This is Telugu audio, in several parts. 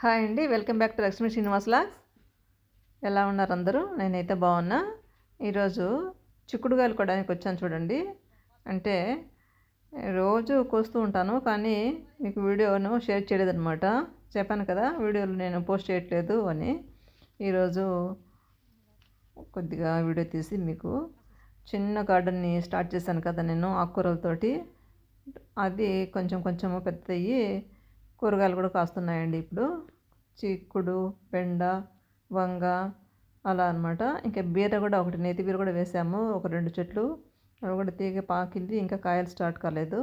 హాయ్ అండి welcome back to Lakshmi Srinivas logs. ఎలా ఉన్నారు అందరూ? నేనైతే బాగున్నా. ఈరోజు చిక్కుడుగాయలు కొనడానికి వచ్చాను చూడండి. అంటే రోజు కోస్తూ ఉంటాను కానీ మీకు వీడియోను షేర్ చేయలేదన్నమాట. చెప్పాను కదా వీడియోలు నేను పోస్ట్ చేయట్లేదు అని. ఈరోజు కొద్దిగా వీడియో తీసి మీకు చిన్న గార్డెన్ని స్టార్ట్ చేశాను కదా నేను ఆకుకూరలతోటి. అది కొంచెం కొంచెం పెద్దయ్యి కూరగాయలు కూడా కాస్తున్నాయండి ఇప్పుడు. చిక్కుడు బెండ వంగ అలా అనమాట ఇంకా బీర కూడా ఒకటి నేతి బీర కూడా వేసాము. ఒక రెండు చెట్లు. అవి కూడా తీగ పాకింది. ఇంకా కాయలు స్టార్ట్ కాలేదు.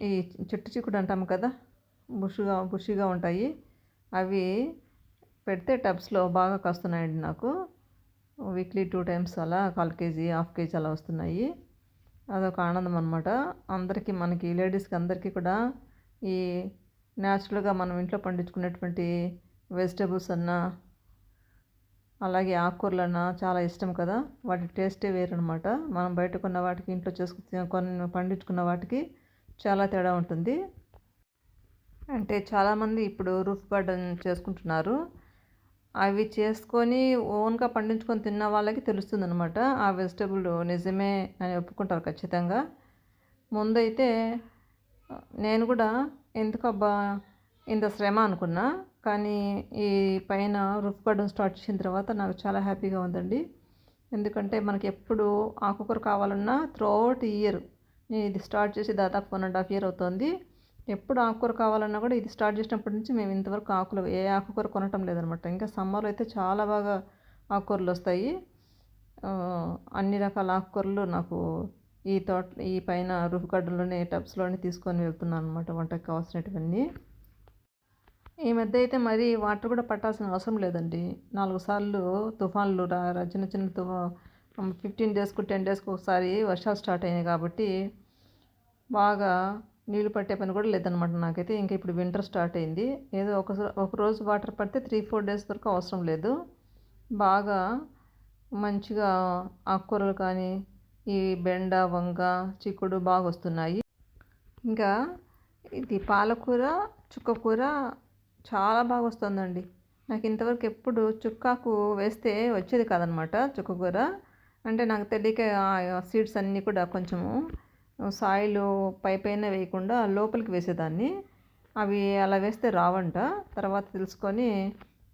ఈ చెట్టు చిక్కుడు అంటాము కదా బుషుగా బుషిగా ఉంటాయి. అవి పెడితే టబ్స్లో బాగా కాస్తున్నాయండి నాకు. వీక్లీ టూ టైమ్స్ అలా కాల్ కేజీ హాఫ్ కేజీ అలా వస్తున్నాయి. అదొక ఆనందం అనమాట అందరికీ మనకి లేడీస్కి అందరికీ కూడా ఈ న్యాచురల్గా మనం ఇంట్లో పండించుకునేటువంటి వెజిటబుల్స్ అన్నా అలాగే ఆకుకూరలన్నా చాలా ఇష్టం కదా. వాటి టేస్టే వేరనమాట మనం బయట కొన్న వాటికి ఇంట్లో చేసుకుని కొన్ని పండించుకున్న వాటికి చాలా తేడా ఉంటుంది. అంటే చాలామంది ఇప్పుడు రూఫ్ గార్డెన్ చేసుకుంటున్నారు. అవి చేసుకొని ఓన్గా పండించుకొని తిన్న వాళ్ళకి తెలుస్తుంది అనమాట ఆ వెజిటబుల్ నిజమే అని ఒప్పుకుంటారు ఖచ్చితంగా. ముందైతే నేను కూడా ఎందుకబ్బా ఇంత శ్రమ అనుకున్నా కానీ ఈ పైన రూఫ్ గార్డెన్ స్టార్ట్ చేసిన తర్వాత నాకు చాలా హ్యాపీగా ఉందండి. ఎందుకంటే మనకి ఎప్పుడు ఆకుకూర కావాలన్నా త్రూఅవుట్ ఇయర్ నేను ఇది స్టార్ట్ చేసి దాదాపు వన్ అండ్ హాఫ్ ఇయర్ అవుతుంది. ఎప్పుడు ఆకుకూర కావాలన్నా కూడా ఇది స్టార్ట్ చేసినప్పటి నుంచి మేము ఇంతవరకు ఆకులు ఏ ఆకుకూర కొనటం లేదనమాట. ఇంకా సమ్మర్లో అయితే చాలా బాగా ఆకుకూరలు వస్తాయి. అన్ని రకాల ఆకుకూరలు నాకు ఈ తోట ఈ పైన రూఫ్ గార్డెన్లోనే టబ్స్లోనే తీసుకొని వెళ్తున్నాను అనమాట వంటకి కావాల్సినటువన్నీ. ఈ మధ్య అయితే మరి వాటర్ కూడా పట్టాల్సిన అవసరం లేదండి. నాలుగు సార్లు తుఫాన్లు రా చిన్న చిన్న తుఫా ఫిఫ్టీన్ డేస్కు టెన్ డేస్కు ఒకసారి వర్షాలు స్టార్ట్ అయినాయి కాబట్టి బాగా నీళ్ళు పట్టే పని కూడా లేదనమాట నాకైతే. ఇంకా ఇప్పుడు వింటర్ స్టార్ట్ అయింది. ఏదో ఒక ఒక రోజు వాటర్ పడితే త్రీ ఫోర్ డేస్ వరకు అవసరం లేదు. బాగా మంచిగా ఆకుకూరలు కానీ ఈ బెండ వంగ చిక్కుడు బాగా వస్తున్నాయి ఇంకా ఇది పాలకూర చుక్కకూర చాలా బాగా వస్తుందండి నాకు ఇంతవరకు ఎప్పుడు చుక్కాకు వేస్తే వచ్చేది కాదనమాట చుక్కకూర. అంటే నాకు తెలియక సీడ్స్ అన్నీ కూడా కొంచెము సాయిల్ పై పైన వేయకుండా లోపలికి వేసేదాన్ని. అవి అలా వేస్తే రావంట. తర్వాత తెలుసుకొని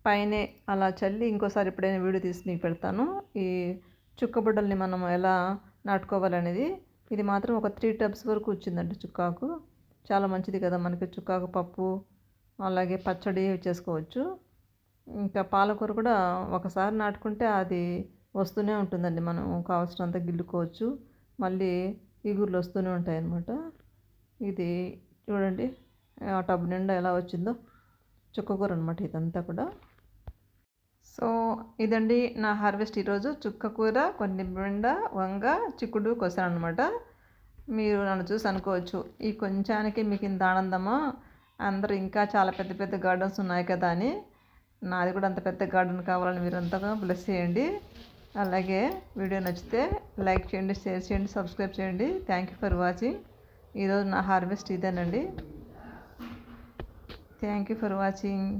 పైనే అలా చల్లి ఇంకోసారి ఎప్పుడైనా వీడియో తీసి నీకు పెడతాను. ఈ చుక్కబుడ్డల్ని మనం ఎలా నాటుకోవాలనేది. ఇది మాత్రం ఒక త్రీ టబ్స్ వరకు వచ్చిందండి చుక్కాకు. చాలా మంచిది కదా మనకి చుక్కాకు పప్పు అలాగే పచ్చడి చేసుకోవచ్చు. ఇంకా పాలకూర కూడా ఒకసారి నాటుకుంటే అది వస్తూనే ఉంటుందండి. మనం కావాల్సినంత గిల్లుకోవచ్చు. మళ్ళీ ఈగుర్లు వస్తూనే ఉంటాయి అన్నమాట ఇది చూడండి ఆ టబ్ నిండా ఎలా వచ్చిందో. చుక్కకూర అనమాట ఇదంతా కూడా. సో ఇదండి నా హార్వెస్ట్ ఈరోజు. చుక్క కూర కొన్ని బెండ వంగ చిక్కుడు కొసాను అనమాట మీరు నన్ను చూసి అనుకోవచ్చు ఈ కొంచానికి మీకు ఇంత ఆనందమా? అందరూ ఇంకా చాలా పెద్ద పెద్ద గార్డెన్స్ ఉన్నాయి కదా అని. నాది కూడా అంత పెద్ద గార్డెన్ కావాలని మీరు అంతగా బ్లెస్ చేయండి. అలాగే వీడియో నచ్చితే లైక్ చేయండి షేర్ చేయండి సబ్స్క్రైబ్ చేయండి. Thank you for watching. ఈరోజు నా హార్వెస్ట్ ఇదేనండి. Thank you for watching.